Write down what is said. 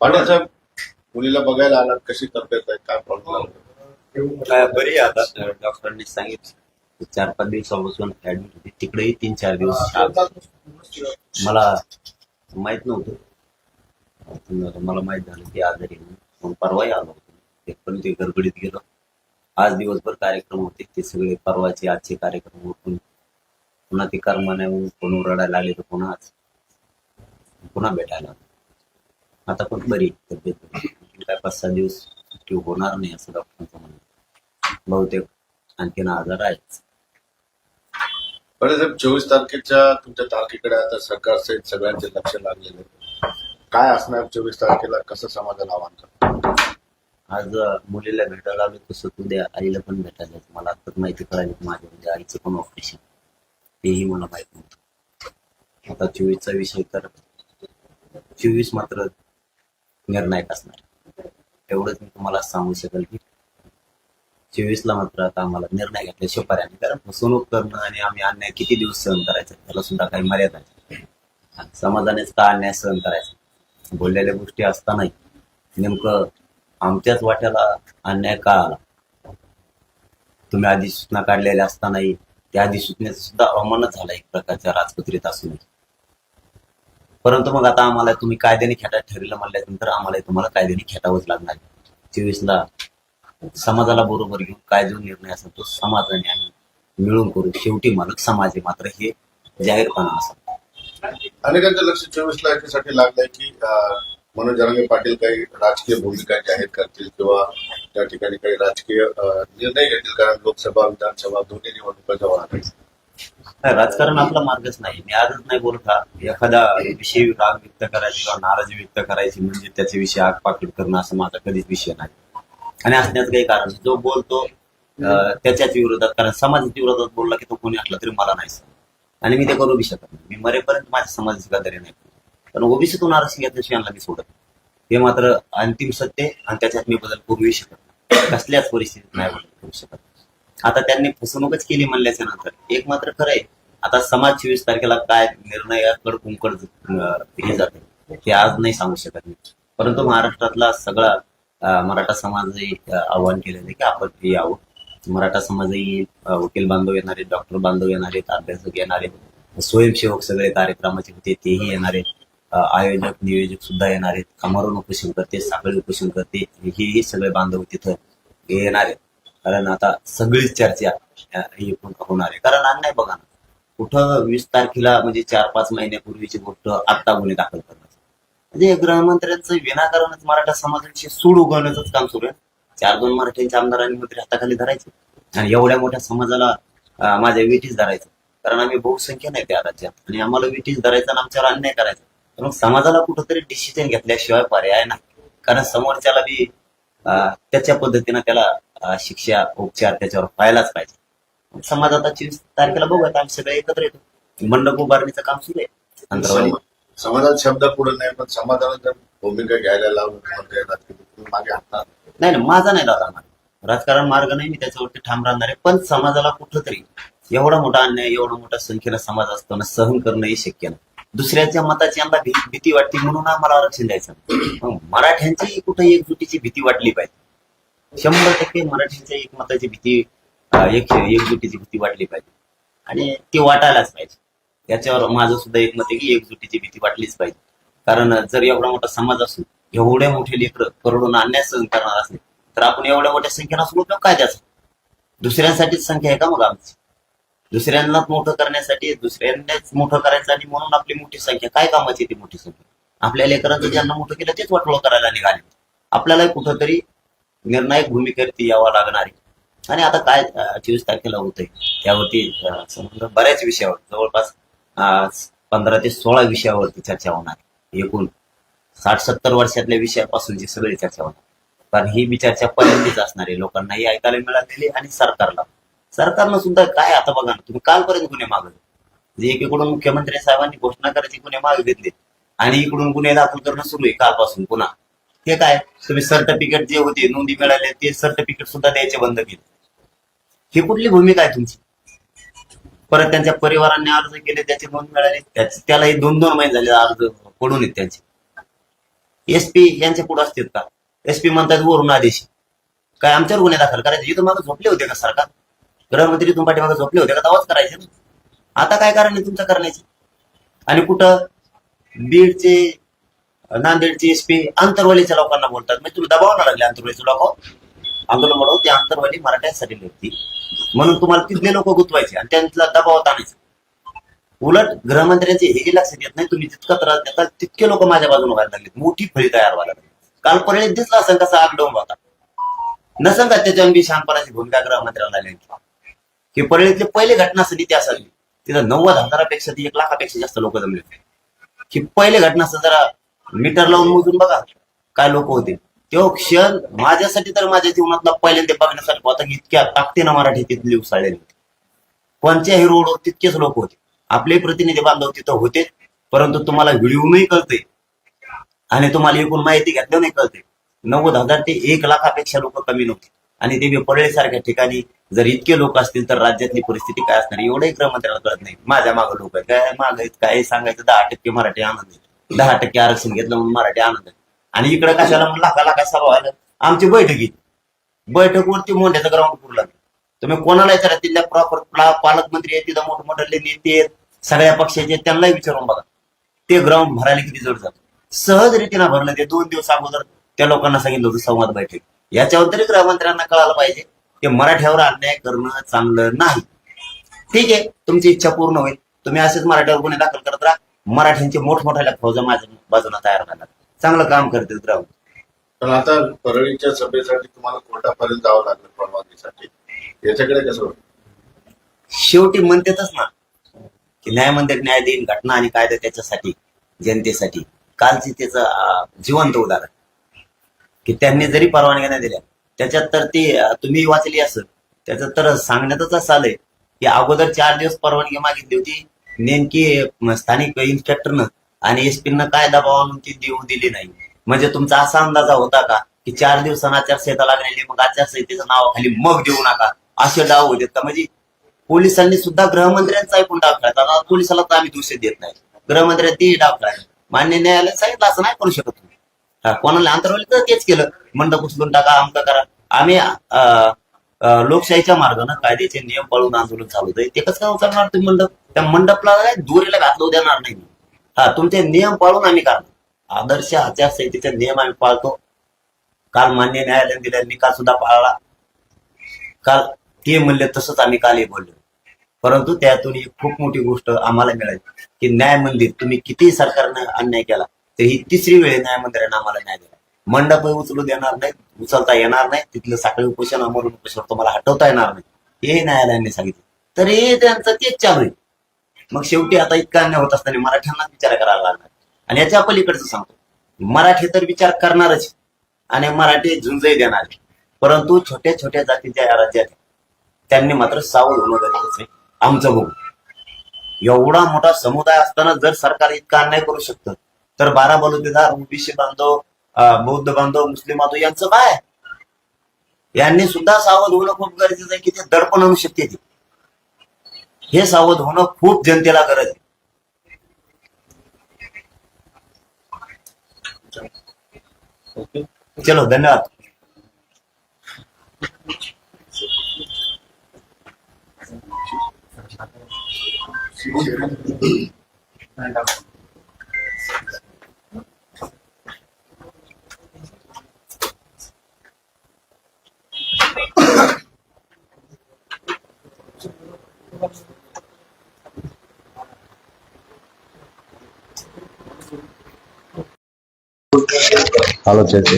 पाटील साहेब मुलीला बघायला आलात कशी तब्येत आहे काय प्रॉब्लेम बरी आता. डॉक्टरांनी सांगितलं. चार पाच दिवसापासून ऍडमिट होती. तिकडेही तीन चार दिवस मला माहीत नव्हतं. मला माहीत झालं की आजारी म्हणून. परवाही आलो होतो. ते पण ते गडबडीत गेलो. आज दिवसभर कार्यक्रम होते. ते सगळे परवाचे आजचे कार्यक्रम उठून पुन्हा ते कर्माने कोण रडायला आले तर पुन्हा आज पुन्हा भेटायला. आता पण बरी तब्येत काय पाच सहा दिवस सुट्टी होणार नाही असं डॉक्टरांचं म्हणणं. बहुतेक आणखीन आजार आहेच. पाटील साहेब चोवीस तारखेच्या तुमच्या तारखेकडे आता सरकार सहित सगळ्यांचे लक्ष लागलेले. काय असणार चोवीस तारखेला? कसं समाजाला आव्हान करणार आज मुलीला भेटायला आलो तसं उद्या आईला पण भेटायला. मला आताच माहिती कळाली माझ्या म्हणजे आईचं पण ऑपरेशन तेही मला माहीत नव्हतं. आता चोवीसचा विषय तर चोवीस मात्र निर्णायक असणार. एवढंच मी तुम्हाला सांगू शकेल की चोवीसला मात्र आता आम्हाला निर्णय घेतला शिपाऱ्याने कारण फसवणूक करणं आणि आम्ही अन्याय किती दिवस सहन करायचं? त्याला सुद्धा काही मर्यादा नाही. समाजानेच का अन्याय सहन करायचा? बोललेल्या गोष्टी असतानाही नेमकं आमच्याच वाट्याला अन्याय का आला? तुम्ही अधिसूचना काढलेल्या असतानाही त्या अधिसूचनेचा सुद्धा अवमानच झाला एक प्रकारच्या राजपत्रित असूनही. परंतु मग आता आम्हाला तुम्ही कायद्याने खेटात ठरलं म्हणल्यानंतर आम्हाला तुम्हाला कायद्याने खेटावंच लागणार चोवीसला समाजाला बरोबर घेऊन काय जो निर्णय असेल तो समाजाने आम्ही मिळून करू. शेवटी मालक समाज मात्र हे जाहीरपणा असेल अनेकांचं लक्ष चोवीसला याच्यासाठी लागलंय की मनोज जरांगे पाटील काही राजकीय भूमिका जाहीर करतील किंवा त्या ठिकाणी काही राजकीय निर्णय घेतील कारण लोकसभा विधानसभा दोन्ही निवडणुका जवळ आल्या. नाही, राजकारण आपला मार्गच नाही. मी आजच नाही बोलता एखादा विषय राग व्यक्त करायची किंवा नाराजी व्यक्त करायची म्हणजे त्याच्या विषयी आग पाकिट करणं असं माझा कधीच विषय नाही. आणि असण्याचं काही कारण नाही. जो बोलतो अं, त्याच्याच विरोधात कारण समाजाच्या विरोधात बोलला की तो कोणी असला तरी मला नाही समजत. आणि मी ते करू बी शकत नाही. मी मरेपर्यंत माझ्या समाजाची गदारी नाही पण ओबीसीतून आरक्षण घेतल्याशिवाय यांना मी सोडत नाही. हे मात्र अंतिम सत्य आणि त्याच्यात मी बदल करूही शकत नाही. कसल्याच परिस्थितीत नाही बदल करू शकत. आता त्यांनी फसवणूकच केली म्हणल्याच्या नंतर. एक मात्र खरं आहे आता समाज चोवीस तारखेला काय निर्णयाकड कुंकड अं, जाते हे आज नाही सांगू शकत मी. परंतु महाराष्ट्रातला सगळा मराठा समाजही आव्हान केलेलं आहे की आपण यावं. मराठा समाजही वकील बांधव येणार आहेत डॉक्टर बांधव येणार आहेत अभ्यासक येणार आहेत स्वयंसेवक सगळे कार्यक्रमाचे होते तेही येणार आहेत. आयोजक नियोजक सुद्धा येणार आहेत. कामारून उपोषण करते साखळी उपोषण करते हेही सगळे बांधव तिथं येणार आहेत. कारण आता सगळीच चर्चा ही होणार आहे. कारण अन्याय बघा ना कुठं वीस तारखेला म्हणजे चार पाच महिन्यापूर्वीची गोष्ट आत्ता गुन्हे दाखल करण्याचं. म्हणजे गृहमंत्र्यांचं विनाकारणच मराठा समाजाची सूड उगवण्याचंच काम सुरू आहे. चार दोन मराठ्यांच्या आमदारांनी मंत्री हाताखाली धरायचे. आणि एवढ्या मोठ्या समाजाला माझ्या विटीच धरायचं. कारण आम्ही बहुसंख्य नाही त्या राज्यात. आणि आम्हाला विटीच धरायचं आणि आमच्यावर अन्याय करायचा. तर मग समाजाला कुठंतरी डिसिजन घेतल्याशिवाय पर्याय नाही. कारण समोरच्याला बी त्याच्या पद्धतीनं त्याला शिक्षा उपचार त्याच्यावर व्हायलाच पाहिजे. समाज आता चोवीस तारखेला बघूयात आम्ही सगळे एकत्र येतो. मंडप उभारणीचं काम सुरू आहे. अंतरावली. सम- समाजात शब्द पुढे नाही पण समाजाला जर भूमिका घ्यायला लावून मागे हटणार नाही नाही माझा नाही मार्ग राजकारण मार्ग नाही मी त्याच्यावरती ठाम राहणार आहे. पण समाजाला कुठंतरी एवढा मोठा अन्याय एवढा मोठा संख्येनं समाज असताना सहन करणंही शक्य नाही. दुसऱ्याच्या मताची आम्हाला भीती वाटते म्हणून आम्हाला आरक्षण द्यायचं मराठ्यांची कुठे एकजुटीची भीती वाटली पाहिजे? शंभर टक्के मराठीच्या एकमताची भीती एक एकजुटीची भीती वाटली पाहिजे. आणि ती वाटायलाच पाहिजे. याच्यावर माझं सुद्धा एकमत आहे की एकजुटीची भीती वाटलीच पाहिजे. कारण जर एवढा मोठा समाज असून एवढे मोठे लेकर करोडून अन्याय सहन करणार असले तर आपण एवढ्या मोठ्या संख्येनं असून उपयोग काय त्याचा? दुसऱ्यांसाठीच संख्या आहे का मग आमची? दुसऱ्यांनाच मोठं करण्यासाठी दुसऱ्यांनाच मोठं करायचं आणि म्हणून आपली मोठी संख्या काय कामाची ती मोठी संख्या? आपल्या लेकरांचं ज्यांना मोठं केलं तेच वाटोळ करायला निघाले. आपल्याला कुठंतरी निर्णायक भूमिकेवरती यावं लागणार आहे. आणि आता काय चोवीस तारखेला होतंय. त्यावरती संबंध बऱ्याच विषयावर जवळपास पंधरा ते सोळा विषयावरती चर्चा होणार आहे. एकूण साठ सत्तर वर्षातल्या विषयापासूनची सगळी चर्चा होणार कारण ही मी चर्चा पहिल्यांदाच असणार आहे. लोकांनाही ऐकायला मिळालेली आणि सरकारला. सरकारनं सुद्धा काय आता बघा ना तुम्ही कालपर्यंत गुन्हे मागवले. जे एकीकडून मुख्यमंत्री साहेबांनी घोषणा करायची गुन्हे मागे घेतले आणि इकडून गुन्हे दाखल करणं सुरू आहे कालपासून पुन्हा. ते काय? तुम्ही सर्टिफिकेट जे होते नोंदी मिळाले ते सर्टिफिकेट सुद्धा द्यायचे बंद केले. ही कुठली भूमिका आहे तुमची? परत त्यांच्या परिवारांनी अर्ज केले त्याची नोंद मिळाली त्यालाही दोन दोन महिने झाले अर्ज पडून येत त्यांचे. एसपी यांच्या पुढे असतात का? एसपी म्हणतात वरून आदेश. काय आमच्यावर गुन्हे दाखल करायचे? इथून मागे झोपले होते का सरकार? गृहमंत्री इथून पाठीमागे झोपले होते का? तेव्हाच करायचे ना. आता काय कारण आहे तुमचं करण्याचे? आणि कुठं? बीडचे नांदेडचे एसपी आंतरवालीच्या लोकांना बोलतात. म्हणजे तुम्ही दबावणार लागले आंतरवालीचे लोक. आंदोलन म्हणून ते आंतरवाली मराठ्यांसाठी होती म्हणून तुम्हाला तिथले लोक गुंतवायचे आणि त्यांना दबावात आणायचे. उलट गृहमंत्र्यांचे हे लक्षात येत नाही तुम्ही जितका त्रास देता तितके लोक माझ्या बाजूने व्हायला लागले मोठी फळी तयार व्हायला लागली. काल पर्यंत दिसला असं कसा आग डोंब होता. नसन का त्याच्या बी शहाणपणाची भूमिका गृहमंत्र्यांना लागली की परेडितले पहिली घटना घटनास्थळी ती असावी. तिथं नव्वद हजारापेक्षा ती एक लाखापेक्षा जास्त लोक जमले होते. की पहिले घटना जरा मीटर लावून मोजून बघा काय लोक होते. तो क्षण माझ्यासाठी तर माझ्या जीवनातला पहिल्यांदा बघण्यासाठी होता की इतक्या ताकदीनं मराठी तिथली उसाळलेली होती. कोणत्याही रोडवर तितकेच लोक होते. आपले प्रतिनिधी बांधव तिथं होते परंतु तुम्हाला व्हिडिओनही कळते आणि तुम्हाला एकूण माहिती घेतल्यानंही कळते नव्वद हजार ते एक लाखापेक्षा लोक कमी नव्हते. आणि ते पडळेसारख्या ठिकाणी जर इतके लोक असतील तर राज्यातली परिस्थिती काय असणार एवढंही गृहमंत्र्याला कळत नाही. माझ्या मागं लोक आहेत. काय माग आहेत काय सांगायचं दहा टक्के मराठी आनंद आहे. दहा टक्के आरक्षण घेतलं म्हणून मराठी आनंद आणि इकडे कशाला म्हणून लाखा लाखा सभा व्हायला? आमची बैठकीत बैठकवरती मोठ्याचं ग्राउंड पुरलं तुम्ही कोणाला विचारा तिथल्या प्रॉपर पालकमंत्री आहेत तिथं मोठमोठे नेते आहेत सगळ्या पक्षाचे त्यांनाही विचारून बघा. ते ग्राउंड भरायला किती जड जातं. सहज रीतीनं भरलं ते दोन दिवस अगोदर त्या लोकांना सांगितलं होतं संवाद बैठक. याच्यावर तरी गृहमंत्र्यांना कळायला पाहिजे ते मराठ्यावर अन्याय करणं चांगलं नाही. ठीक आहे तुमची इच्छा पूर्ण होईल. तुम्ही असेच मराठ्यावर गुन्हे दाखल करत राहा. मराठ्यांचे मोठमोठ्या फौजा माझ्या बाजूला तयार झाला चांगलं काम करतील ग्राउंड पण आता परळीच्या सभेसाठी तुम्हाला कोर्टापर्यंत जावं लागलं परवानगीसाठी. याच्याकडे कसं? शेवटी म्हणतातच ना की न्याय मंदिर न्याय देईन घटना आणि कायदा त्याच्यासाठी जनतेसाठी. कालची त्याचं जिवंत उदाहरण. की त्यांनी जरी परवानग्या नाही दिल्या त्याच्यात तर ती तुम्ही वाचली असेल. त्याच्यात तर सांगण्यातच असं आलंय. की अगोदर चार दिवस परवानगी मागितली होती नेमकी स्थानिक इन्स्पेक्टरनं आणि एसपीनं काय दबाव आणून ती देऊ दिली नाही? म्हणजे तुमचा असा अंदाजा होता का की चार दिवसांना आचारसंहिता लागलेली मग आचारसंहितेचं नावाखाली मग देऊ नका? असे डाव होते. का म्हणजे पोलिसांनी सुद्धा गृहमंत्र्यांचा ऐकून डाव खेळतात आता पोलिसाला तर आम्ही दोष देत नाही. गृहमंत्र्यांनी तेही डाव खेळायला मान्य न्यायालय सांगितलं असं नाही करू शकत तुम्ही. कोणाला अंतरवली तर तेच केलं. मंडप उचलून टाका आमचं करा. आम्ही अं, लोकशाहीच्या मार्गानं कायद्याचे नियम पाळून आंदोलन चालू आहे ते कसं काय उचलणार तुम्ही मंडप? त्या मंडपला काय दुरीला घातलं देणार नाही. हा तुमचे नियम पाळून आम्ही करणार आदर्श आचारसंहितेचे नियम आम्ही पाळतो. काल मान्य न्यायालयाने दिलेला निकाल सुद्धा पाळला. काल ते म्हणले तसंच आम्ही कालही बोललो. परंतु त्यातून ही खूप मोठी गोष्ट आम्हाला मिळाली की न्याय मंदिर तुम्ही किती सरकारनं अन्याय केला तर ही तिसरी वेळ न्याय मंदिरानं आम्हाला न्याय दिला. मंडप उचलू देणार नाही उचलता येणार नाही तिथलं साखळी उपोषण अमरून उपोषण तुम्हाला हटवता येणार नाही. हे न्यायालयाने सांगितलं. तरी त्यांचं तेच चालू आहे. मग शेवटी आता इतका अन्याय होत असताना मराठ्यांना विचार करायला लागणार आणि याच्या पलीकडचं सांगतो. मराठी तर विचार करणारच आणि मराठी झुंजही देणार परंतु छोट्या छोट्या जातीच्या या राज्यात त्यांनी मात्र सावध होणं गरजेचं आहे. आमचं बघू. एवढा मोठा समुदाय असताना जर सरकार इतका अन्याय करू शकतं तर बारा बलुतेदार ओबीसी बांधव बौद्ध बांधव मुस्लिम बांधव यांचं काय यांनी सुद्धा सावध होणं खूप गरजेचं आहे की ते दडपण आणू शकते ते हे सावध होणं खूप जनतेला गरज आहे. चलो धन्यवाद. ভালো চেয়েছে